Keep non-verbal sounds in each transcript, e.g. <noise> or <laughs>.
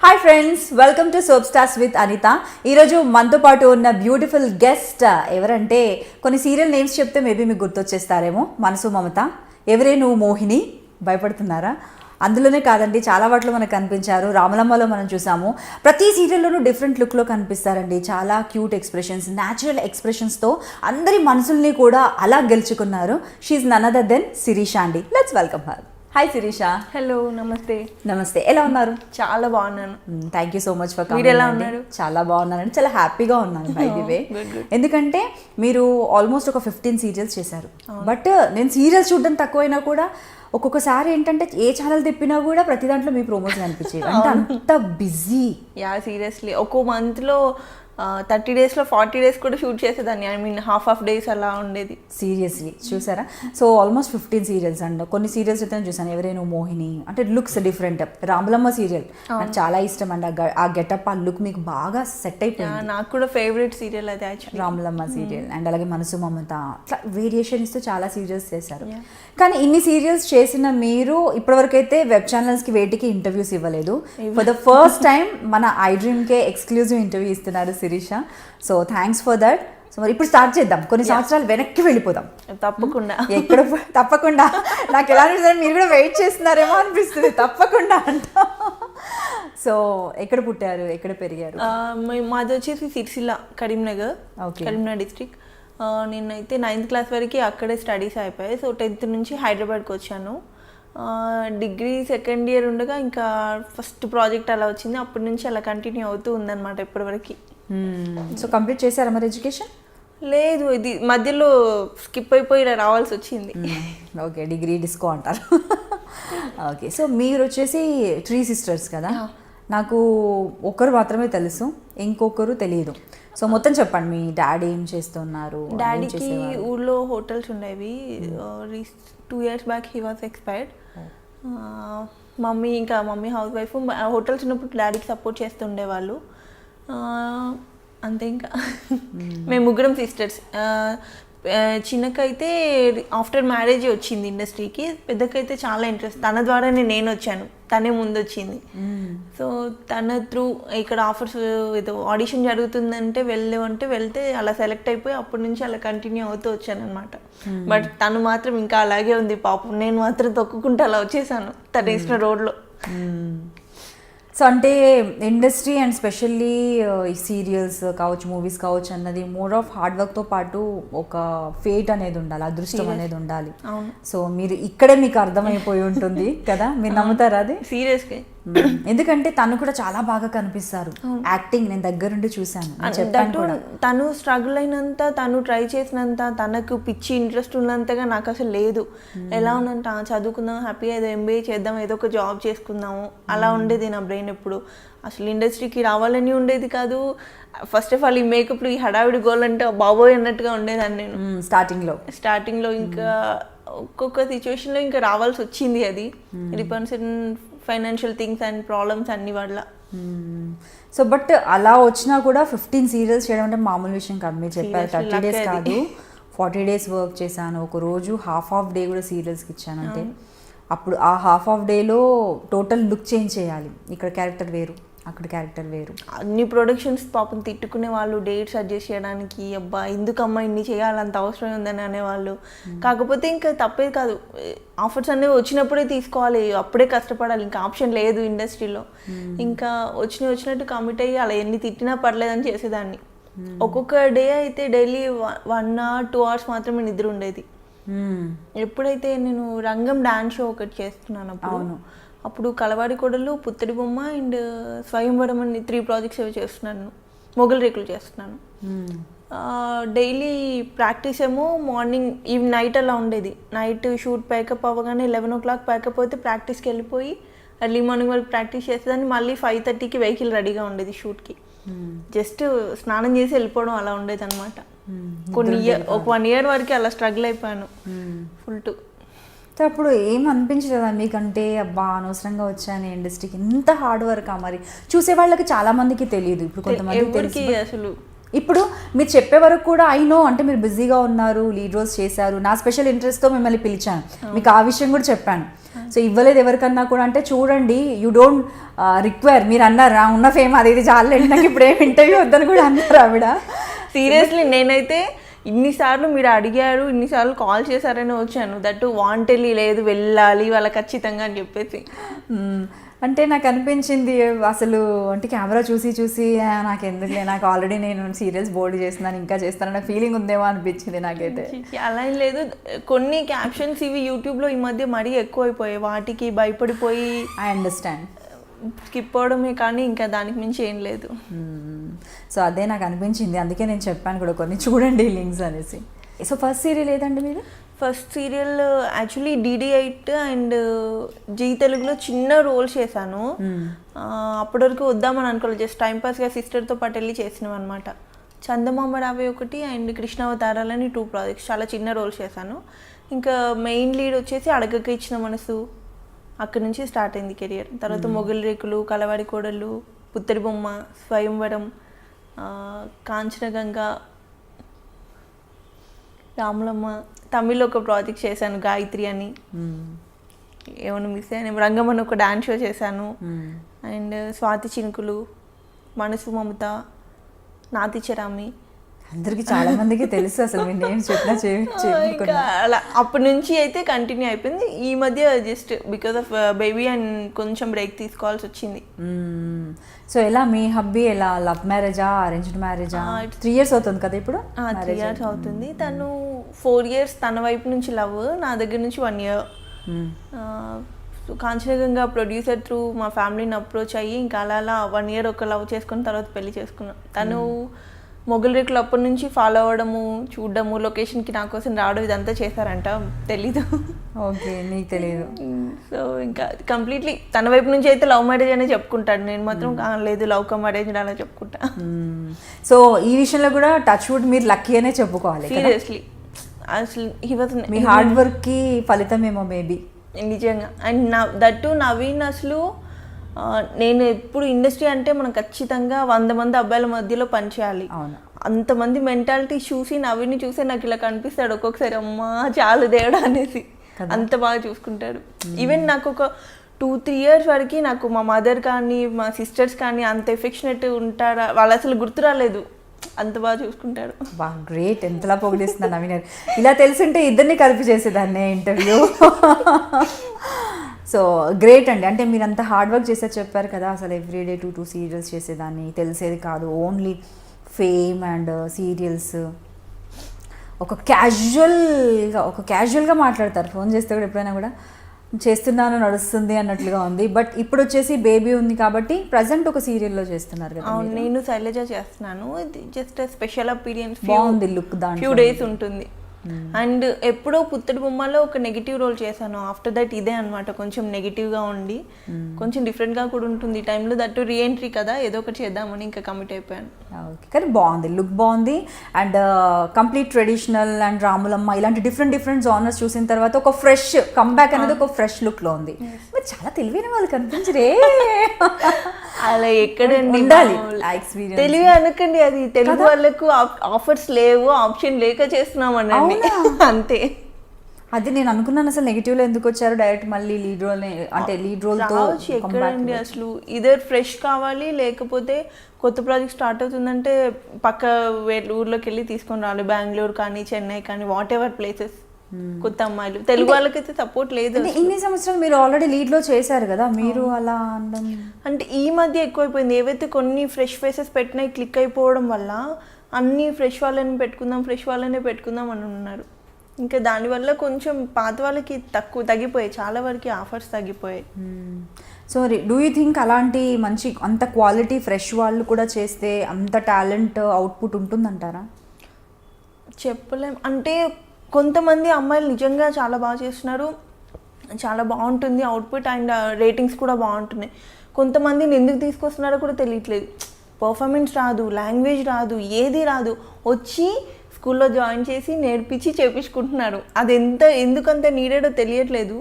Hi friends welcome to soap stars with Anitha ఈరోజు మనతో పాటు ఉన్న బ్యూటిఫుల్ గెస్ట్ uh, ఎవరంటే కొన్ని సీరియల్ నేమ్స్ చెప్తే మేబీ మీకు గుర్తొచ్చేస్తారేమో మనసు మమత. ఎవరే నువ్వు మోహిని? భయపడుతున్నారా? అందులోనే కాదండి చాలా వాటిలో మనకు కనిపించారు. రామలమ్మలో మనం చూసాము. ప్రతి సీరియల్లోనూ డిఫరెంట్ లుక్లో కనిపిస్తారండి. చాలా క్యూట్ ఎక్స్ప్రెషన్స్ న్యాచురల్ ఎక్స్ప్రెషన్స్తో అందరి మనసుల్ని కూడా అలా గెలుచుకున్నారు. She none other than Sirisha అండి. Let's welcome her hi Sirisha hello నమస్తే నమస్తే ఎలా ఉన్నారు? చాలా బాగున్నాను. Thank you so much for మీరు ఎలా ఉన్నారు? చాలా బాగున్నానండి. చాలా హ్యాపీగా ఉన్నాను బై ది వే ఎందుకంటే మీరు ఆల్మోస్ట్ ఒక ఫిఫ్టీన్ సీరియల్స్ చేశారు. బట్ నేను సీరియల్స్ చూడడం తక్కువైనా కూడా ఒక్కొక్కసారి ఏంటంటే ఏ ఛానల్ తిప్పినా కూడా ప్రతి దాంట్లో మీ ప్రమోషన్ అనిపించేది అంటే అంత బిజీ యా సీరియస్లీ ఒక్కో మంత్లో థర్టీ డేస్లో ఫార్టీ డేస్ కూడా షూట్ చేసేదాన్ని. I mean half of days అలా ఉండేది. సీరియస్లీ. చూసారా? So almost fifteen serials and కొన్ని సీరియల్స్ అయితే చూసాను. ఎవరైనా మోహిని అంటే లుక్స్ డిఫరెంట్. రామలమ్మ సీరియల్. నాకు చాలా ఇష్టం అండి. ఆ గెటప్ ఆ లుక్ మీకు బాగా సెట్ అయిపోయింది. నాకు కూడా ఫేవరెట్ సీరియల్ అది రాములమ్మ సీరియల్ అండ్ అలాగే మనసు మమత. అట్లా వేరియేషన్ ఇస్తూ చాలా సీరియల్స్ చేశారు. కానీ ఇన్ని సీరియల్స్ చేసిన మీరు ఇప్పటివరకు అయితే వెబ్ ఛానల్స్కి వేటికి ఇంటర్వ్యూస్ ఇవ్వలేదు. ఫర్ ద ఫస్ట్ టైం మన ఐ డ్రీమ్కే ఎక్స్క్లూజివ్ ఇంటర్వ్యూ ఇస్తున్నారు Sirisha. So thanks for that so మరి ఇప్పుడు స్టార్ట్ చేద్దాం. కొన్ని సంవత్సరాలు వెనక్కి వెళ్ళిపోదాం. తప్పకుండా. ఎక్కడ పో- తప్పకుండా. నాకు ఎలా అనిపిస్తుంది మీరు కూడా వెయిట్ చేస్తున్నారేమో అనిపిస్తుంది. తప్పకుండా అంట. సో ఎక్కడ పుట్టారు? ఎక్కడ పెరిగారు? మాది వచ్చేసి సిరిసిల్ల కరీంనగర్. కరీంనగర్ డిస్ట్రిక్ట్ నేనైతే నైన్త్ క్లాస్ వరకు అక్కడే స్టడీస్ అయిపోయాయి. సో టెన్త్ నుంచి హైదరాబాద్కి వచ్చాను. డిగ్రీ సెకండ్ ఇయర్ ఉండగా ఇంకా ఫస్ట్ ప్రాజెక్ట్ అలా వచ్చింది. అప్పటి నుంచి అలా కంటిన్యూ అవుతూ ఉందన్నమాట ఇప్పటివరకు సో కంప్లీట్ చేశారా మరి ఎడ్యుకేషన్ లేదు ఇది మధ్యలో స్కిప్ అయిపోయి రావాల్సి వచ్చింది. ఓకే డిగ్రీ డిస్కో అంటారు. <laughs> ఓకే సో మీరు వచ్చేసి త్రీ సిస్టర్స్ కదా? నాకు ఒకరు మాత్రమే తెలుసు ఇంకొకరు తెలియదు. సో మొత్తం చెప్పండి మీ డాడీ ఏం చేస్తున్నారు? డాడీకి? ఊళ్ళో హోటల్స్ ఉండేవి. Two years back he was expired mummy ఇంకా మమ్మీ హౌస్ వైఫ్ హోటల్స్ ఉన్నప్పుడు డాడీకి సపోర్ట్ చేస్తుండేవాళ్ళు. ఆ, అంతే ఇంకా. మేము. ముగ్గురం సిస్టర్స్. చిన్నకైతే ఆఫ్టర్ మ్యారేజ్ వచ్చింది ఇండస్ట్రీకి. పెద్దకైతే చాలా ఇంట్రెస్ట్. తన ద్వారానే నేను వచ్చాను. తనే ముందు వచ్చింది. సో తన త్రూ ఇక్కడ ఆఫర్స్ ఏదో ఆడిషన్ జరుగుతుందంటే వెళ్ళేవంటే వెళ్తే అలా సెలెక్ట్ అయిపోయి అప్పటి నుంచి అలా కంటిన్యూ అవుతూ వచ్చాను అనమాట బట్ తను మాత్రం ఇంకా అలాగే ఉంది. పాపం నేను మాత్రం తొక్కుకుంటూ అలా వచ్చేసాను. తను వేసిన రోడ్లో. సో అంటే ఇండస్ట్రీ అండ్ స్పెషల్లీ ఈ సీరియల్స్ కావచ్చు మూవీస్ కావచ్చు అన్నది మోర్ ఆఫ్ హార్డ్ వర్క్తో పాటు ఒక ఫేట్ అనేది ఉండాలి అదృష్టం అనేది ఉండాలి. సో మీరు ఇక్కడే మీకు అర్థమైపోయి ఉంటుంది కదా? మీరు నమ్ముతారా అది? సీరియస్గా. ఎందుకంటే తను కూడా చాలా బాగా కనిపిస్తారు. యాక్టింగ్ నేను దగ్గరుండి చూశాను. తను స్ట్రగుల్ అయినంత తను ట్రై చేసినంత తనకు పిచ్చి ఇంట్రెస్ట్ ఉన్నంతగా నాకు అసలు లేదు. ఎలా ఉన్నంత "ఆ, చదువుకుందాం హ్యాపీగా ఏదో ఎంబీఏ చేద్దాం ఏదో ఒక జాబ్ చేసుకుందాము. అలా ఉండేది నా బ్రెయిన్ ఎప్పుడు. అసలు ఇండస్ట్రీకి రావాలని ఉండేది కాదు. ఫస్ట్ ఆఫ్ ఆల్ ఈ మేకప్లు ఈ హడావిడి గోల్ అంటే బాబోయ్ అన్నట్టుగా ఉండేదాన్ని నేను. స్టార్టింగ్లో స్టార్టింగ్లో ఇంకా ఒక్కొక్క సిచ్యువేషన్లో ఇంకా రావాల్సి వచ్చింది అది. Reasons financial things and problems అన్ని వల్ల. సో బట్ అలా వచ్చినా కూడా ఫిఫ్టీన్ సీరియల్స్ చేయడం అంటే మామూలు విషయం కాదు. మీరు చెప్పారు థర్టీ డేస్ కాదు. ఫార్టీ డేస్ వర్క్ చేశాను. ఒక రోజు హాఫ్ ఆఫ్ డే కూడా సీరియల్స్కి ఇచ్చాను అంటే అప్పుడు ఆ హాఫ్ ఆఫ్ డేలో టోటల్ లుక్ చేంజ్ చేయాలి. ఇక్కడ క్యారెక్టర్ వేరు. అక్కడ క్యారెక్టర్ వేరు. అన్ని ప్రొడక్షన్స్ పాపం తిట్టుకునే వాళ్ళు డేట్స్ అడ్జస్ట్ చేయడానికి అబ్బా ఎందుకమ్మా ఇన్ని చేయాలంత అవసరం ఉందని అనేవాళ్ళు. కాకపోతే ఇంకా తప్పేది కాదు. ఆఫర్స్ అనేవి వచ్చినప్పుడే తీసుకోవాలి. అప్పుడే కష్టపడాలి. ఇంకా ఆప్షన్ లేదు ఇండస్ట్రీలో. ఇంకా వచ్చిన వచ్చినట్టు కమిట్ అయ్యి అలా ఎన్ని తిట్టినా పర్లేదని చేసేదాన్ని. ఒక్కొక్క డే అయితే daily one hour two hours మాత్రమే నిద్ర ఉండేది. ఎప్పుడైతే నేను రంగం డాన్స్ షో ఒకటి చేస్తున్నాను అప్పుడు. అప్పుడు కలవాడి కొడలు పుత్తడి బొమ్మ అండ్ స్వయంవరం అని త్రీ ప్రాజెక్ట్స్ ఏవో చేస్తున్నాను. మొగల్ రేకులు చేస్తున్నాను. డైలీ ప్రాక్టీస్ ఏమో మార్నింగ్ ఈవ్ నైట్ అలా ఉండేది. నైట్ షూట్ ప్యాకప్ అవ్వగానే లెవెన్ ఓ క్లాక్ ప్యాకప్ అయితే ప్రాక్టీస్కి వెళ్ళిపోయి ఎర్లీ మార్నింగ్ వరకు ప్రాక్టీస్ చేసేదాన్ని. మళ్ళీ ఫైవ్ థర్టీకి వెహికల్ రెడీగా ఉండేది షూట్కి. జస్ట్ స్నానం చేసి వెళ్ళిపోవడం అలా ఉండేది అనమాట మ్మ్. కొన్ని ఇయర్ ఒక వన్ ఇయర్ వరకు అలా స్ట్రగుల్ అయిపోయాను. ఫుల్ టు అప్పుడు ఏం అనిపించలేదా మీకంటే అబ్బా అనవసరంగా వచ్చాను ఇండస్ట్రీకి ఇంత హార్డ్ వర్క్ మరి? చూసే వాళ్ళకి చాలా మందికి తెలియదు. ఇప్పుడు కొంతమంది అసలు? ఇప్పుడు మీరు చెప్పే వరకు కూడా ఐ నో అంటే మీరు బిజీగా ఉన్నారు లీడ్ రోల్స్ చేశారు. నా స్పెషల్ ఇంట్రెస్ట్తో మిమ్మల్ని పిలిచాను. మీకు ఆ విషయం కూడా చెప్పాను. సో ఇవ్వలేదు ఎవరికన్నా కూడా అంటే చూడండి యూ డోంట్ రిక్వైర్ మీరు అన్నారు. "ఆ, ఉన్న ఫేమ్ అది ఇది చాలు నాకు ఇప్పుడు ఏం ఇంటర్వ్యూ వద్దని కూడా అన్నారు ఆవిడ. సీరియస్లీ నేనైతే ఇన్నిసార్లు మీరు అడిగారు ఇన్నిసార్లు కాల్ చేశారని వచ్చాను. దట్టు వాంటెళ్ళి లేదు వెళ్ళాలి వాళ్ళ ఖచ్చితంగా అని చెప్పేసి. అంటే నాకు అనిపించింది అసలు అంటే కెమెరా చూసి చూసి "ఆ, నాకు ఎందుకులే నాకు ఆల్రెడీ నేను సీరియల్స్ బోర్డు చేస్తున్నాను ఇంకా చేస్తానన్న ఫీలింగ్ ఉందేమో అనిపించింది నాకైతే. అలా ఏం లేదు. కొన్ని క్యాప్షన్స్ ఇవి యూట్యూబ్లో ఈ మధ్య మరీ ఎక్కువైపోయాయి. వాటికి భయపడిపోయి ఐ అండర్స్టాండ్. స్కిప్ అవడమే కానీ ఇంకా దానికి మించి ఏం లేదు. సో అదే నాకు అనిపించింది. అందుకే నేను చెప్పాను కూడా కొన్ని చూడండి లింక్స్ అనేసి. సో ఫస్ట్ సీరియల్ ఏదండి మీది? First serial actually DD eight and Zee తెలుగులో చిన్న రోల్స్ చేశాను. అప్పటి వరకు వద్దామని అనుకోలేదు. జస్ట్ టైంపాస్గా సిస్టర్తో పాటు వెళ్ళి చేసినాం అనమాట చందమామ రావే ఒకటి అండ్ కృష్ణావతారాలని టూ ప్రాజెక్ట్స్. చాలా చిన్న రోల్స్ చేశాను. ఇంకా మెయిన్ లీడ్ వచ్చేసి అడగక ఇచ్చిన మనసు. అక్కడి నుంచి స్టార్ట్ అయింది కెరియర్. తర్వాత మొగలి రేకులు కలవాడి కోడళ్ళు పుత్తడి బొమ్మ స్వయంవరం కాంచనగంగ రాములమ్మ. తమిళ్ళో ఒక ప్రాజెక్ట్ చేశాను గాయత్రి అని. ఏమైనా మిస్ అయ్యాను రంగమని ఒక డాన్స్ షో చేశాను. అండ్ స్వాతి చినుకులు మనసు మమత నాతి చరామి. అందరికి చాలా మందికి తెలుసు అసలు మీ నేమ్స్ చెప్పినా అలా అప్పటి నుంచి అయితే కంటిన్యూ అయిపోయింది. ఈ మధ్య just because of baby and కొంచెం బ్రేక్ తీసుకోవాల్సి వచ్చింది. సో ఎలా మీ హబ్బీ ఎలా? లవ్ మ్యారేజా అరేంజ్డ్ మ్యారేజా త్రీ ఇయర్స్ అవుతుంది కదా ఇప్పుడు? త్రీ ఇయర్స్ అవుతుంది. తను ఫోర్ ఇయర్స్ తన వైపు నుంచి లవ్ నా దగ్గర నుంచి one year. Kanchanaganga producer through మా ఫ్యామిలీని అప్రోచ్ అయ్యి ఇంకా అలా అలా వన్ ఇయర్ ఒక లవ్ చేసుకుని తర్వాత పెళ్ళి చేసుకున్నాం. తను మొగల్ రేకులు అప్పటి నుంచి ఫాలో అవ్వడము చూడడము లొకేషన్కి నా కోసం రావడం ఇదంతా చేశారంట. తెలీదు. ఓకే నీకు తెలియదు సో ఇంకా కంప్లీట్లీ తన వైపు నుంచి అయితే లవ్ మ్యారేజ్ అనే చెప్పుకుంటాడు. నేను మాత్రం "ఆ, లేదు లవ్ కమ్ మ్యారేజ్ అలా చెప్పుకుంటా. సో ఈ విషయంలో కూడా టచ్ వుడ్ మీరు లక్కీ అనే చెప్పుకోవాలి? సీరియస్లీ అసలు హీ వాజ్ మీ హార్డ్ వర్క్కి ఫలితం ఏమో మేబీ నిజంగా. అండ్ నా దట్టు నవీన్ అసలు నేను ఎప్పుడు ఇండస్ట్రీ అంటే మనం ఖచ్చితంగా వంద మంది అబ్బాయిల మధ్యలో పనిచేయాలి అంతమంది మెంటాలిటీ చూసి నవీన్ని చూసి నాకు ఇలా కనిపిస్తాడు ఒక్కొక్కసారి అమ్మా చాలు దేవుడా అనేసి. అంత బాగా చూసుకుంటాడు. ఈవెన్ నాకు ఒక టూ త్రీ ఇయర్స్ వరకు నాకు మా మదర్ కానీ మా సిస్టర్స్ కానీ అంత ఎఫెక్షనెట్ ఉంటారా వాళ్ళు అసలు గుర్తు రాలేదు అంత బాగా చూసుకుంటాడు. బా గ్రేట్. ఎంతలా పొగిడిస్తున్నా నవీన్ గారు. ఇలా తెలిసింటే ఇద్దరిని కలిపి చేసేదాన్ని ఇంటర్వ్యూ. సో గ్రేట్ అండి. అంటే మీరు అంత హార్డ్ వర్క్ చేసే చెప్పారు కదా అసలు ఎవ్రీడే టూ టూ సీరియల్స్ చేసేదాన్ని. తెలిసేది కాదు. Only fame and uh, serials. ఒక క్యాజువల్గా ఒక క్యాజువల్గా మాట్లాడతారు. ఫోన్ చేస్తే కూడా ఎప్పుడైనా కూడా చేస్తున్నాను నడుస్తుంది అన్నట్లుగా ఉంది. బట్ ఇప్పుడు వచ్చేసి బేబీ ఉంది కాబట్టి ప్రజెంట్ ఒక సీరియల్లో చేస్తున్నారు కదా అవును నేను శైలజ చేస్తున్నాను. ఇది జస్ట్ స్పెషల్ అపీరియన్స్ బాగుంది లుక్ దాంట్లో. ఫ్యూ డేస్ ఉంటుంది. అండ్ ఎప్పుడో పుత్తడి బొమ్మలో ఒక నెగిటివ్ రోల్ చేశాను. ఆఫ్టర్ దట్ ఇదే అనమాట కొంచెం నెగిటివ్గా ఉండి కొంచెం డిఫరెంట్గా కూడా ఉంటుంది ఈ టైంలో దట్టు రీఎంట్రీ కదా ఏదో ఒకటి చేద్దామని ఇంకా కమిట్ అయిపోయాను. ఓకే కానీ బాగుంది లుక్ బాగుంది. And complete traditional and Ramulamma ఇలాంటి డిఫరెంట్ డిఫరెంట్ జానర్స్ చూసిన తర్వాత ఒక ఫ్రెష్ కంబ్యాక్ అనేది ఒక ఫ్రెష్ లుక్లో ఉంది. మీరు చాలా తెలివైన వాళ్ళు కనిపించరే. <laughs> అలా ఎక్కడండి ఉండాలి ఎక్స్పీరియన్స్ తెలివి అనకండి అది తెలుగు వాళ్ళకు ఆఫర్స్ లేవు ఆప్షన్ లేక చేస్తున్నాం అనండి <laughs> అంతే. అది నేను అనుకున్నాను అసలు నెగిటివ్లో ఎందుకు వచ్చారు డైరెక్ట్ మళ్ళీ లీడ్ రోల్ అంటే లీడ్ రోల్తో ఎక్కడండి అసలు? ఇదర్ ఫ్రెష్ కావాలి లేకపోతే కొత్త ప్రాజెక్ట్ స్టార్ట్ అవుతుందంటే పక్క ఊర్లోకి వెళ్ళి తీసుకొని రావాలి. బెంగళూరు కానీ చెన్నై కానీ వాట్ ఎవర్ ప్లేసెస్ కొత్త అమ్మాయిలు. తెలుగు వాళ్ళకైతే సపోర్ట్ లేదు ఇన్ని సంవత్సరాలు మీరు ఆల్రెడీ లీడ్లో చేశారు కదా మీరు అలా అనడం. అంటే ఈ మధ్య ఎక్కువైపోయింది. ఏవైతే కొన్ని ఫ్రెష్ ఫేసెస్ పెట్టినాయి క్లిక్ అయిపోవడం వల్ల అన్ని ఫ్రెష్ వాళ్ళని పెట్టుకుందాం ఫ్రెష్ వాళ్ళనే పెట్టుకుందాం అని ఉన్నారు. ఇంకా దానివల్ల కొంచెం పాత వాళ్ళకి తక్కువ తగ్గిపోయాయి. చాలా వరకు ఆఫర్స్ తగ్గిపోయాయి. సో డూ యూ థింక్ అలాంటి మంచి అంత క్వాలిటీ ఫ్రెష్ వాళ్ళు కూడా చేస్తే అంత టాలెంట్ అవుట్పుట్ ఉంటుందంటారా? చెప్పలేం. అంటే కొంతమంది అమ్మాయిలు నిజంగా చాలా బాగా చేస్తున్నారు. చాలా బాగుంటుంది అవుట్పుట్ అండ్ uh, రేటింగ్స్ కూడా బాగుంటున్నాయి. కొంతమందిని ఎందుకు తీసుకొస్తున్నారో కూడా తెలియట్లేదు. పర్ఫార్మెన్స్ రాదు లాంగ్వేజ్ రాదు ఏది రాదు. వచ్చి స్కూల్లో జాయిన్ చేసి నేర్పించి చేపించుకుంటున్నారు. అది ఎంత ఎందుకంత నీడేడో తెలియట్లేదు.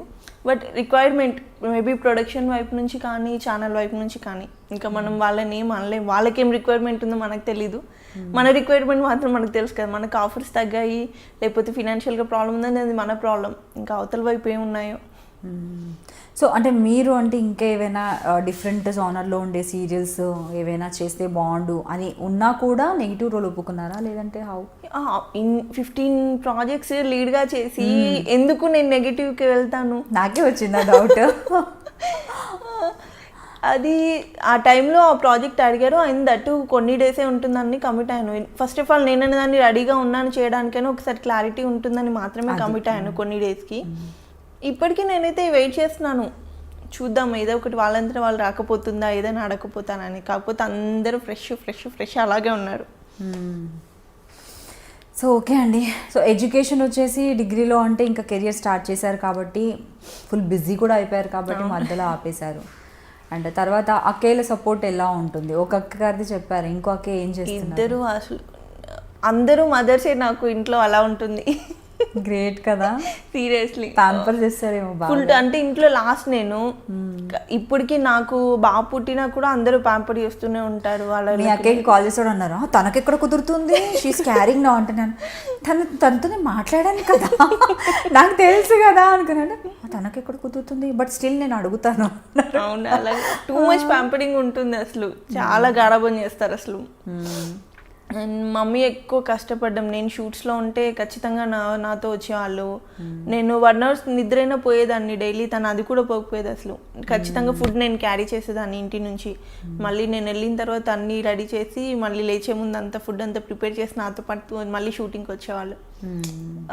బట్ రిక్వైర్మెంట్ మేబీ ప్రొడక్షన్ వైపు నుంచి కానీ ఛానల్ వైపు నుంచి కానీ ఇంకా మనం వాళ్ళని ఏం అనలేం. వాళ్ళకేం రిక్వైర్మెంట్ ఉందో మనకు తెలీదు. మన రిక్వైర్మెంట్ మాత్రం మనకు తెలుసు కదా. మనకు ఆఫర్స్ తగ్గాయి లేకపోతే ఫినాన్షియల్గా ప్రాబ్లం ఉందని అది మన ప్రాబ్లం ఇంకా అవతల వైపు ఏమున్నాయో. సో అంటే మీరు అంటే ఇంకా ఏవైనా డిఫరెంట్ జానర్లో ఉండే సీరియల్స్ ఏవైనా చేస్తే బాగుండు అని ఉన్నా కూడా నెగిటివ్ రోల్ ఒప్పుకున్నారా? లేదంటే హౌ ఇన్ ఫిఫ్టీన్ ప్రాజెక్ట్స్ లీడ్గా చేసి ఎందుకు నేను నెగిటివ్కి వెళ్తాను? నాకే వచ్చిందా డౌట్ <laughs> అది ఆ టైంలో ఆ ప్రాజెక్ట్ అడిగారు ఆయన దట్టు కొన్ని డేసే ఉంటుందని కమిట్ అయ్యాను. ఫస్ట్ ఆఫ్ ఆల్ నేను దాన్ని రెడీగా ఉన్నాను చేయడానికైనా ఒకసారి క్లారిటీ ఉంటుందని మాత్రమే కమిట్ అయ్యాను కొన్ని డేస్కి ఇప్పటికీ నేనైతే వెయిట్ చేస్తున్నాను. చూద్దాం ఏదో ఒకటి వాళ్ళంతా వాళ్ళు రాకపోతుందా ఏదైనా అడగకపోతానని కాకపోతే అందరూ ఫ్రెష్ ఫ్రెష్ ఫ్రెష్ అలాగే ఉన్నారు. సో ఓకే అండి. సో ఎడ్యుకేషన్ వచ్చేసి డిగ్రీలో అంటే ఇంకా కెరియర్ స్టార్ట్ చేశారు కాబట్టి ఫుల్ బిజీ కూడా అయిపోయారు కాబట్టి మధ్యలో ఆపేశారు. అండ్ తర్వాత అక్కేల సపోర్ట్ ఎలా ఉంటుంది? ఒక అక్క గారిది చెప్పారు ఇంకో అక్క ఏం చేస్తున్నారు? ఇద్దరు అసలు అందరూ మదర్సే నాకు ఇంట్లో అలా ఉంటుంది. గ్రేట్ కదా. సీరియస్లీ ప్యాంపర్ చేస్తారేమో ఫుల్ అంటే ఇంట్లో లాస్ట్ నేను ఇప్పటికి నాకు బాగా పుట్టినా కూడా అందరూ ప్యాంపర్ చేస్తూనే ఉంటారు. వాళ్ళ మీ అక్కకి కాల్ చేసాడు అన్నారు. "ఆ, తనకెక్కడ కుదురుతుంది? షీస్ క్యారింగ్ నా అంటున్నాను తను తనతోనే మాట్లాడాను కదా. నాకు తెలుసు కదా అనుకున్నాను. "ఆ, తనకెక్కడ కుదురుతుంది? బట్ స్టిల్ నేను అడుగుతాను. అవును టూ మచ్ ప్యాంపరింగ్ ఉంటుంది అసలు. చాలా గారాబం చేస్తారు అసలు. అండ్ మమ్మీ ఎక్కువ కష్టపడ్డాం. నేను షూట్స్లో ఉంటే ఖచ్చితంగా నా నాతో వచ్చేవాళ్ళు. నేను వన్ అవర్స్ నిద్రైనా పోయేదాన్ని డైలీ. తను అది కూడా పోకపోయేది అసలు. ఖచ్చితంగా ఫుడ్ నేను క్యారీ చేసేదాన్ని ఇంటి నుంచి. మళ్ళీ నేను వెళ్ళిన తర్వాత అన్నీ రెడీ చేసి మళ్ళీ లేచే ముందు అంతా ఫుడ్ అంతా ప్రిపేర్ చేసి నాతో పాటు మళ్ళీ షూటింగ్కి వచ్చేవాళ్ళు.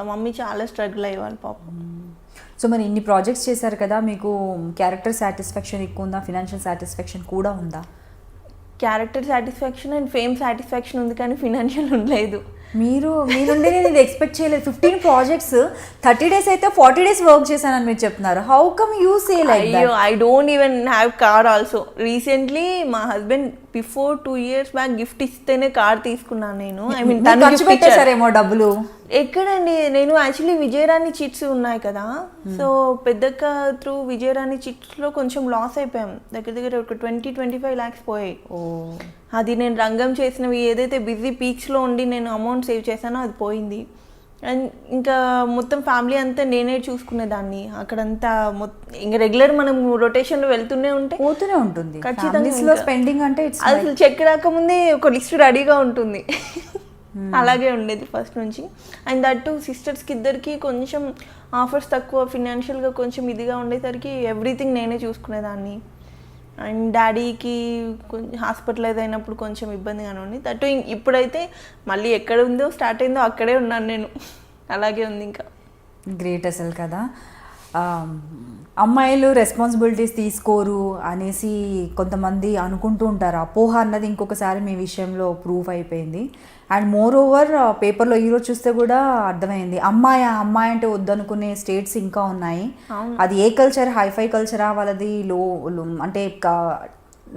మమ్మీ చాలా స్ట్రగుల్ అయ్యేవాళ్ళు పాపం. సో మరి ఇన్ని ప్రాజెక్ట్స్ చేశారు కదా మీకు క్యారెక్టర్ సాటిస్ఫాక్షన్ ఎక్కువ ఉందా? ఫినాన్షియల్ సాటిస్ఫాక్షన్ కూడా ఉందా? Character satisfaction and fame satisfaction ఉంది కానీ ఫినాన్షియల్ ఉండలేదు <laughs> మీరు మీ నుండి నేను ఇది ఎక్స్పెక్ట్ చేయలేదు. ఫిఫ్టీన్ ప్రాజెక్ట్స్ థర్టీ డేస్ అయితే ఫార్టీ డేస్ వర్క్ చేశానని మీరు చెప్తున్నారు. How come you say like అయ్యో I don't even have car also recently మా husband before two years back gift ఇస్తేనే కార్ తీసుకున్నాను నేను. ఐ మీన్ తను ఖర్చు. పెట్టేశారేమో డబ్బులు? ఎక్కడండి? నేను యాక్చువల్లీ విజయరాణి చిట్స్ ఉన్నాయి కదా. సో పెద్దక్క త్రూ విజయరాణి చిట్స్లో కొంచెం లాస్ అయిపోయాం. దగ్గర దగ్గర ఒక ట్వంటీ ట్వంటీ ఫైవ్ ల్యాక్స్ పోయాయి. ఓ. అది నేను రంగం చేసినవి ఏదైతే బిజీ పీక్స్లో ఉండి నేను అమౌంట్ సేవ్ చేశానో అది పోయింది. అండ్ ఇంకా మొత్తం ఫ్యామిలీ అంతా నేనే చూసుకునేదాన్ని. అక్కడంతా ఇంకా రెగ్యులర్ మనం రొటేషన్లో వెళ్తూనే ఉంటే పోతూనే ఉంటుంది. ఖచ్చితంగా లో. స్పెండింగ్ అంటే అసలు చెక్ రాకముందే ఒక లిస్ట్ రెడీగా ఉంటుంది. అలాగే ఉండేది ఫస్ట్ నుంచి. అండ్ దట్టు సిస్టర్స్కి ఇద్దరికి కొంచెం ఆఫర్స్ తక్కువ ఫినాన్షియల్గా కొంచెం ఇదిగా ఉండేసరికి ఎవ్రీథింగ్ నేనే చూసుకునేదాన్ని. అండ్ డాడీకి కొంచెం హాస్పిటలైజ్ అయినప్పుడు కొంచెం ఇబ్బందిగానే ఉంది దట్టు ఇం- ఇప్పుడైతే మళ్ళీ ఎక్కడ ఉందో స్టార్ట్ అయిందో అక్కడే ఉన్నాను నేను. అలాగే ఉంది ఇంకా. గ్రేట్ అసలు కదా. అమ్మాయిలు రెస్పాన్సిబిలిటీస్ తీసుకోరు అనేసి కొంతమంది అనుకుంటూ ఉంటారు. అపోహ అన్నది ఇంకొకసారి మీ విషయంలో ప్రూఫ్ అయిపోయింది. అండ్ మోర్ ఓవర్ పేపర్లో ఈరోజు చూస్తే కూడా అర్థమైంది. అమ్మాయి అమ్మాయి అంటే వద్దనుకునే స్టేట్స్ ఇంకా ఉన్నాయి. అది ఏ కల్చర్ హైఫై కల్చరా వాళ్ళది లో అంటే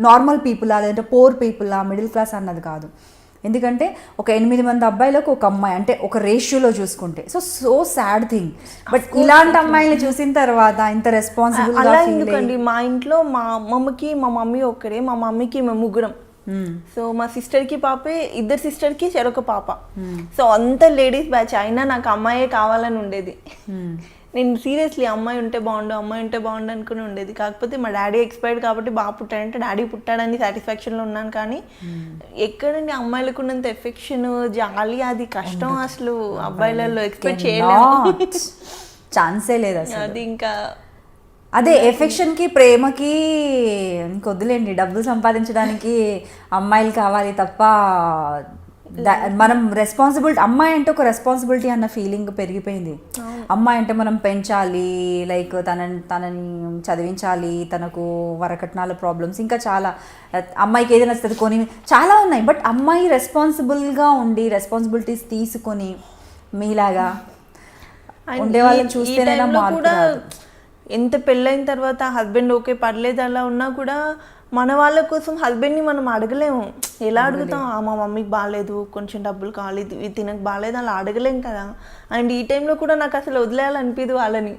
నార్మల్ పీపుల్ లేదంటే పోర్ పీపుల్ మిడిల్ క్లాస్ అన్నది కాదు. ఎందుకంటే ఒక ఎనిమిది మంది అబ్బాయిలకు ఒక అమ్మాయి అంటే ఒక రేషియోలో చూసుకుంటే. So so sad thing but ఇలాంటి అమ్మాయిని చూసిన తర్వాత ఇంత రెస్పాన్సిబుల్ అలా ఎందుకండి? మా ఇంట్లో మా అమ్మమ్మకి మా మమ్మీ ఒక్కడే మా మమ్మీకి మేము ముగ్గురం. సో మా సిస్టర్కి పాపే ఇద్దరు సిస్టర్కి చెరొక పాప. సో అంత లేడీస్ బ్యాచ్ అయినా నాకు అమ్మాయే కావాలని ఉండేది. నేను సీరియస్లీ అమ్మాయి ఉంటే బాగుండు అమ్మాయి ఉంటే బాగుండు అనుకుని ఉండేది. కాకపోతే మా డాడీ ఎక్స్పైర్డ్ కాబట్టి బాగా పుట్టాడంటే డాడీ పుట్టాడని సాటిస్ఫాక్షన్లో ఉన్నాను కానీ ఎక్కడండి అమ్మాయిలకు ఉన్నంత ఎఫెక్షన్ జాలి అది కష్టం అసలు అబ్బాయిలలో ఎక్స్పెక్ట్ చేయలేము. ఛాన్సే లేదు అసలు. అది ఇంకా అదే ఎఫెక్షన్కి ప్రేమకి ఇంకొద్దులేండి. డబ్బులు సంపాదించడానికి అమ్మాయిలు కావాలి తప్ప మనం రెస్పాన్సిబిలిటీ అమ్మాయి అంటే ఒక రెస్పాన్సిబిలిటీ అన్న ఫీలింగ్ పెరిగిపోయింది. అమ్మాయి అంటే మనం పెంచాలి లైక్ తనని తనని చదివించాలి తనకు వరకట్నాల ప్రాబ్లమ్స్ ఇంకా చాలా. అమ్మాయికి ఏదైనా నచ్చుతుంది కొని చాలా ఉన్నాయి. బట్ అమ్మాయి రెస్పాన్సిబుల్గా ఉండి రెస్పాన్సిబిలిటీస్ తీసుకొని మీలాగా అండ్ ఉండే ఈ- వాళ్ళని ఈ చూస్తేనైనా టైంలో మార్పు కూడా రాదు. ఎంత పెళ్ళైన తర్వాత హస్బెండ్ ఓకే పర్లేదు అలా ఉన్నా కూడా మన వాళ్ళ కోసం హస్బెండ్ని మనం అడగలేము. ఎలా అడుగుతాం? "ఆ, మా మమ్మీకి బాగాలేదు కొంచెం డబ్బులు కావాలి ఇది తినకు బాగాలేదు అలా అడగలేం కదా. అండ్ ఈ టైంలో కూడా నాకు అసలు వదిలేయాలనిపించదు వాళ్ళని.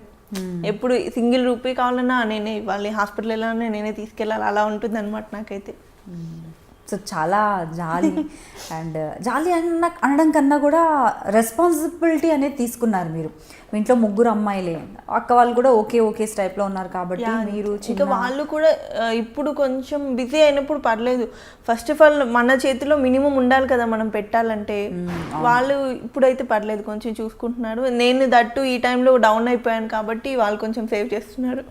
ఎప్పుడు సింగిల్ రూపీ కావాలన్నా నేనే ఇవ్వాలి హాస్పిటల్ వెళ్ళాలన్నా నేనే తీసుకెళ్ళాలి అలా ఉంటుంది అనమాట నాకైతే సో చాలా జాలి అండ్ జాలి అన్న అనడం కన్నా కూడా రెస్పాన్సిబిలిటీ అనేది తీసుకున్నారు మీరు. మీ ఇంట్లో ముగ్గురు అమ్మాయిలే. అక్క వాళ్ళు కూడా ఓకే ఓకే టైప్లో ఉన్నారు కాబట్టి మీరు ఇంకా వాళ్ళు కూడా ఇప్పుడు కొంచెం బిజీ అయినప్పుడు పర్లేదు. ఫస్ట్ ఆఫ్ ఆల్ మన చేతిలో మినిమం ఉండాలి కదా మనం పెట్టాలంటే. వాళ్ళు ఇప్పుడైతే పర్లేదు కొంచెం చూసుకుంటున్నారు. నేను దట్టు ఈ టైంలో డౌన్ అయిపోయాను కాబట్టి వాళ్ళు కొంచెం సేవ్ చేస్తున్నారు.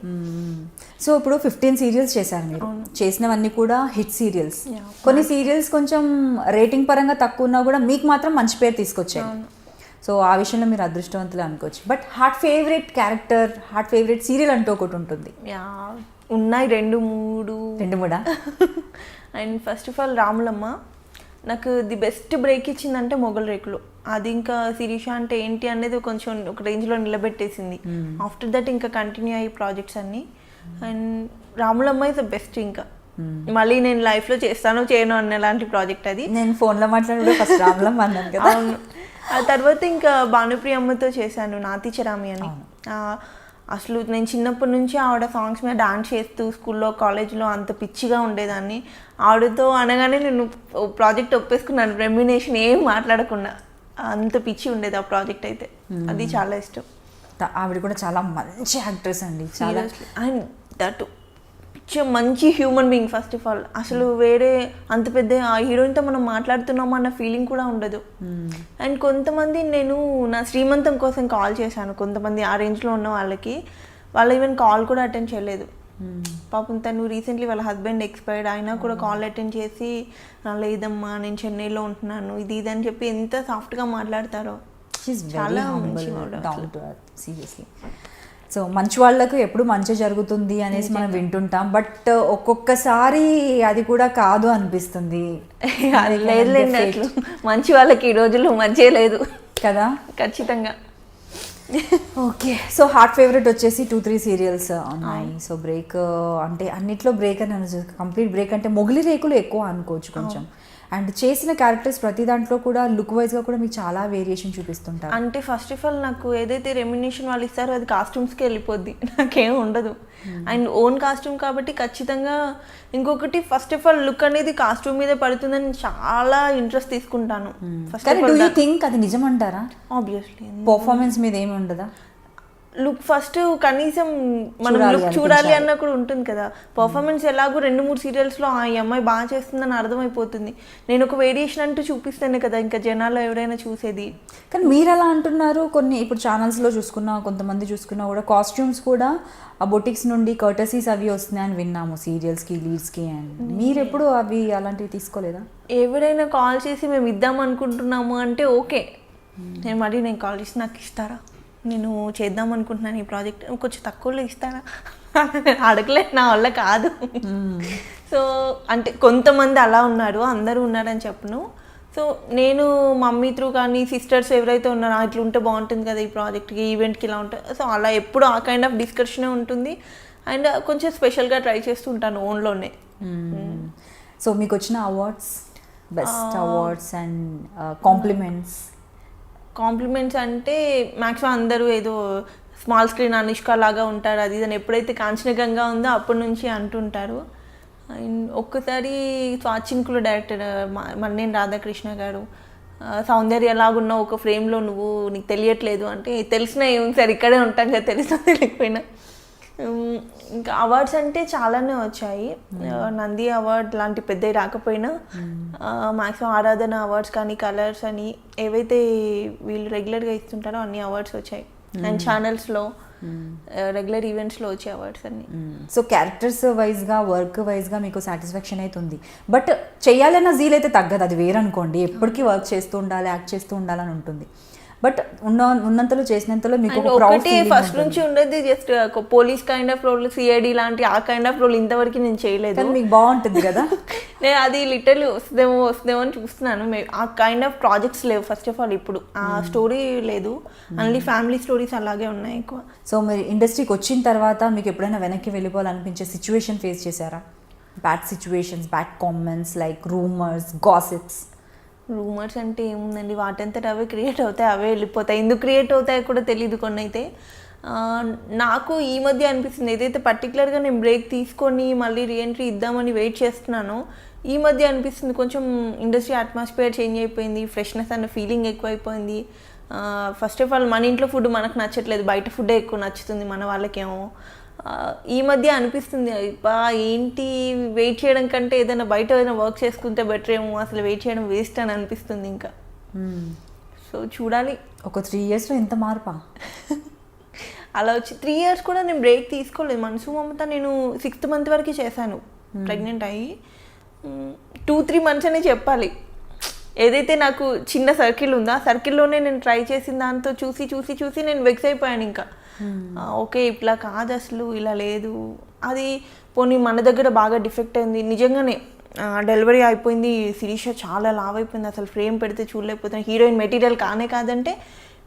సో ఇప్పుడు ఫిఫ్టీన్ సీరియల్స్ చేశారు మీరు. చేసినవన్నీ కూడా హిట్ సీరియల్స్ కొన్ని సీరియల్స్ కొంచెం రేటింగ్ పరంగా తక్కువ ఉన్నా కూడా మీకు మాత్రం మంచి పేరు తీసుకొచ్చాయి. సో ఆ విషయంలో మీరు అదృష్టవంతులు అనుకోవచ్చు. But heart favourite character heart favourite serial అంటూ ఒకటి ఉంటుంది. ఉన్నాయి రెండు మూడు. రెండు కూడా and first of all Ramulamma. నాకు ది బెస్ట్ బ్రేక్ ఇచ్చిందంటే మొగల్ రేకులు. అది ఇంకా శిరీష అంటే ఏంటి అనేది కొంచెం ఒక రేంజ్లో నిలబెట్టేసింది. ఆఫ్టర్ దట్ ఇంకా కంటిన్యూ అయ్యి ప్రాజెక్ట్స్ అన్నీ. And Ramulamma is the best ఇంకా. మళ్ళీ నేను లైఫ్లో చేస్తానో చేయను అనే లాంటి ప్రాజెక్ట్ అది. నేను ఫోన్లో మాట్లాడి ఫస్ట్ రామ్లం అన్నాను కదా. అవును. ఆ తర్వాత ఇంకా భానుప్రియ అమ్మతో చేశాను నాతి చరామి అని. అసలు నేను చిన్నప్పటి నుంచి ఆవిడ సాంగ్స్ మీద డాన్స్ చేస్తూ స్కూల్లో కాలేజ్లో అంత పిచ్చిగా ఉండేదాన్ని. ఆవిడతో అనగానే నేను ప్రాజెక్ట్ ఒప్పేసుకున్నాను రెమ్యునేషన్ ఏం మాట్లాడకుండా. అంత పిచ్చి ఉండేది ఆ ప్రాజెక్ట్ అయితే. అది చాలా ఇష్టం. ఆవిడ కూడా చాలా మంచి యాక్ట్రెస్ అండి. చాలా అండ్ దట్ పిచ్చ మంచి human being first of all అసలు వేరే అంత పెద్ద ఆ హీరోయిన్తో మనం మాట్లాడుతున్నాం అన్న ఫీలింగ్ కూడా ఉండదు. అండ్ కొంతమంది నేను నా శ్రీమంతం కోసం కాల్ చేశాను. కొంతమంది ఆ రేంజ్లో ఉన్న వాళ్ళకి. వాళ్ళు ఈవెన్ కాల్ కూడా అటెండ్ చేయలేదు. పాపం తను రీసెంట్లీ వాళ్ళ హస్బెండ్ ఎక్స్పైర్డ్ అయినా కూడా కాల్ అటెండ్ చేసి "నా లేదమ్మా నేను చెన్నైలో ఉంటున్నాను. ఇది ఇది అని చెప్పి ఎంత సాఫ్ట్గా మాట్లాడతారో. చాలా సీరియస్లీ సో మంచి వాళ్ళకు ఎప్పుడు మంచి జరుగుతుంది అనేసి మనం వింటుంటాం. బట్ ఒక్కొక్కసారి అది కూడా కాదు అనిపిస్తుంది. అది లేదులేండి అట్లు మంచి వాళ్ళకి ఈ రోజుల్లో మంచిగా లేదు. కదా? ఖచ్చితంగా. ఓకే సో హార్ట్ ఫేవరెట్ వచ్చేసి టూ త్రీ సీరియల్స్ ఉన్నాయి. సో బ్రేక్ అంటే అన్నిట్లో బ్రేక్ అని కంప్లీట్ బ్రేక్ అంటే మొగిలి రేకులు ఎక్కువ అనుకోవచ్చు కొంచెం. అండ్ చేసిన క్యారెక్టర్స్ ప్రతి దాంట్లో కూడా లుక్ వైజ్గా కూడా మీకు చాలా వేరియేషన్ చూపిస్తుంటారు. అంటే ఫస్ట్ ఆఫ్ ఆల్ నాకు ఏదైతే రెమ్యునేషన్ వాళ్ళు ఇస్తారో అది కాస్ట్యూమ్స్కి వెళ్ళిపోద్ది. <laughs> నాకేం ఉండదు. అండ్ ఓన్ కాస్ట్యూమ్ కాబట్టి ఖచ్చితంగా ఇంకొకటి ఫస్ట్ ఆఫ్ ఆల్ లుక్ అనేది కాస్ట్యూమ్ మీద పడుతుందని చాలా ఇంట్రెస్ట్ తీసుకుంటాను. ఫస్ట్ యూ థింక్ అది నిజమంటారా? ఆబ్వియస్లీ పర్ఫార్మెన్స్ మీద ఏమి ఉండదా? లుక్ ఫస్ట్ కనీసం మనం లుక్ చూడాలి అన్న కూడా ఉంటుంది కదా. పర్ఫార్మెన్స్ ఎలాగో రెండు మూడు సీరియల్స్లో ఆ ఈ అమ్మాయి బాగా చేస్తుందని అర్థమైపోతుంది. నేను ఒక వేరియేషన్ అంటూ చూపిస్తేనే కదా ఇంకా జనాల్లో ఎవరైనా చూసేది. కానీ మీరు ఎలా అంటున్నారు? కొన్ని ఇప్పుడు ఛానల్స్లో చూసుకున్నా కొంతమంది చూసుకున్నా కూడా కాస్ట్యూమ్స్ కూడా ఆ బొటిక్స్ నుండి కర్టసీస్ అవి వస్తున్నాయని విన్నాము సీరియల్స్కి లీడ్స్కి అండ్ మీరు ఎప్పుడు అవి అలాంటివి తీసుకోలేదా? ఎవరైనా కాల్ చేసి మేము ఇద్దాం అనుకుంటున్నాము అంటే ఓకే. నేను మరి నేను కాల్ చేసి నాకు ఇస్తారా? నేను చేద్దాం అనుకుంటున్నాను ఈ ప్రాజెక్ట్. కొంచెం తక్కువలో ఇస్తారా? <laughs> అడగలేదు నా వల్ల కాదు. సో అంటే కొంతమంది అలా ఉన్నారు అందరూ ఉన్నారని చెప్పను. సో నేను మమ్మీ త్రూ కానీ సిస్టర్స్ ఎవరైతే ఉన్నారో "ఆ, ఇట్లా ఉంటే బాగుంటుంది కదా ఈ ప్రాజెక్ట్కి ఈవెంట్కి ఇలా ఉంటుంది సో అలా ఎప్పుడు ఆ కైండ్ ఆఫ్ డిస్కషనే ఉంటుంది. అండ్ కొంచెం స్పెషల్గా ట్రై చేస్తూ ఉంటాను ఓన్లోనే. సో మీకు వచ్చిన awards? Best awards and compliments? Compliments అంటే మ్యాక్సిమం అందరూ ఏదో స్మాల్ స్క్రీన్ అనుష్క లాగా ఉంటారు అది దాని ఎప్పుడైతే కాంచనగంగా ఉందో అప్పటి నుంచి అంటుంటారు. అండ్ ఒక్కసారి స్వాచింకులు డైరెక్టర్ మన్నేని రాధాకృష్ణ గారు సౌందర్యలాగున్న ఒక ఫ్రేమ్లో నువ్వు నీకు తెలియట్లేదు అంటే తెలిసిన ఏమి సార్? ఇక్కడే ఉంటాం కదా తెలిసినా తెలియకపోయినా. ఇంకా అవార్డ్స్ అంటే చాలానే వచ్చాయి. ఆ, నంది అవార్డ్ లాంటి పెద్దవి రాకపోయినా మ్యాక్సిమం ఆరాధన అవార్డ్స్ కానీ కలర్స్ అని ఏవైతే వీళ్ళు రెగ్యులర్గా ఇస్తుంటారో అన్ని అవార్డ్స్ వచ్చాయి. అండ్ ఛానల్స్లో రెగ్యులర్ ఈవెంట్స్లో వచ్చే అవార్డ్స్ అన్ని. సో క్యారెక్టర్స్ వైజ్గా వర్క్ వైజ్గా మీకు సాటిస్ఫాక్షన్ అయితే ఉంది. బట్ చేయాలన్న జీల్ అయితే తగ్గదు. అది వేరనుకోండి. ఎప్పటికీ వర్క్ చేస్తూ ఉండాలి యాక్ట్ చేస్తూ ఉండాలని ఉంటుంది. బట్ ఉన్న ఉన్నంతలో చేసినంతలో మీకు ఒకటి ఫస్ట్ నుంచి ఉండేది just police kind of role CID లాంటి ఆ కైండ్ ఆఫ్ రోల్ ఇంతవరకు నేను చేయలేదు. మీకు బాగుంటుంది కదా? <laughs> నేను అది లిటరల్లీ వస్తుందేమో వస్తుందేమో అని చూస్తున్నాను. ఆ కైండ్ ఆఫ్ ప్రాజెక్ట్స్ లేవు ఫస్ట్ ఆఫ్ ఆల్ ఇప్పుడు. ఆ స్టోరీ లేదు. ఓన్లీ ఫ్యామిలీ స్టోరీస్ అలాగే ఉన్నాయి ఎక్కువ. సో మీరు ఇండస్ట్రీకి వచ్చిన తర్వాత మీకు ఎప్పుడైనా వెనక్కి వెళ్ళిపోవాలనిపించే సిచ్యువేషన్ ఫేస్ చేశారా? Bad situations bad comments like rumours gossips rumours అంటే ఏముందండి? వాటంతట అవే క్రియేట్ అవుతాయి అవే వెళ్ళిపోతాయి. ఎందుకు క్రియేట్ అవుతాయో కూడా తెలియదు కొన్ని అయితే నాకు ఈ మధ్య అనిపిస్తుంది. ఏదైతే పర్టికులర్గా నేను బ్రేక్ తీసుకొని మళ్ళీ రీఎంట్రీ ఇద్దామని వెయిట్ చేస్తున్నాను ఈ మధ్య అనిపిస్తుంది. కొంచెం ఇండస్ట్రీ అట్మాస్ఫియర్ చేంజ్ అయిపోయింది ఫ్రెష్నెస్ అన్న ఫీలింగ్ ఎక్కువైపోయింది. ఫస్ట్ ఆఫ్ ఆల్ మన ఇంట్లో ఫుడ్ మనకు నచ్చట్లేదు. బయట ఫుడ్ ఎక్కువ నచ్చుతుంది మన వాళ్ళకేమో. ఈ మధ్య అనిపిస్తుంది బా ఏంటి వెయిట్ చేయడం కంటే ఏదైనా బయట ఏదైనా వర్క్ చేసుకుంటే బెటర్ ఏమో అసలు వెయిట్ చేయడం వేస్ట్ అని అనిపిస్తుంది ఇంకా. సో చూడాలి. ఒక త్రీ ఇయర్స్లో ఎంత మార్పా? అలా వచ్చి త్రీ ఇయర్స్ కూడా నేను బ్రేక్ తీసుకోలేదు. మనసు మమత నేను సిక్స్త్ మంత్ వరకు చేశాను. ప్రెగ్నెంట్ అయ్యి టూ త్రీ మంత్స్ అనే చెప్పాలి. ఏదైతే నాకు చిన్న సర్కిల్ ఉందో ఆ సర్కిల్లోనే నేను ట్రై చేసిన దాంతో చూసి చూసి చూసి నేను వెక్స్ అయిపోయాను ఇంకా. ఓకే ఇట్లా కాదు అసలు ఇలా లేదు. అది పోనీ మన దగ్గర బాగా డిఫెక్ట్ అయింది. నిజంగానే డెలివరీ అయిపోయింది. శిరీష చాలా లావ్ అయిపోయింది. అసలు ఫ్రేమ్ పెడితే చూడలేకపోతాను హీరోయిన్ మెటీరియల్ కానే కాదంటే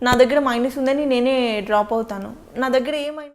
నా దగ్గర మైనస్ ఉందని నేనే డ్రాప్ అవుతాను. నా దగ్గర ఏమైనా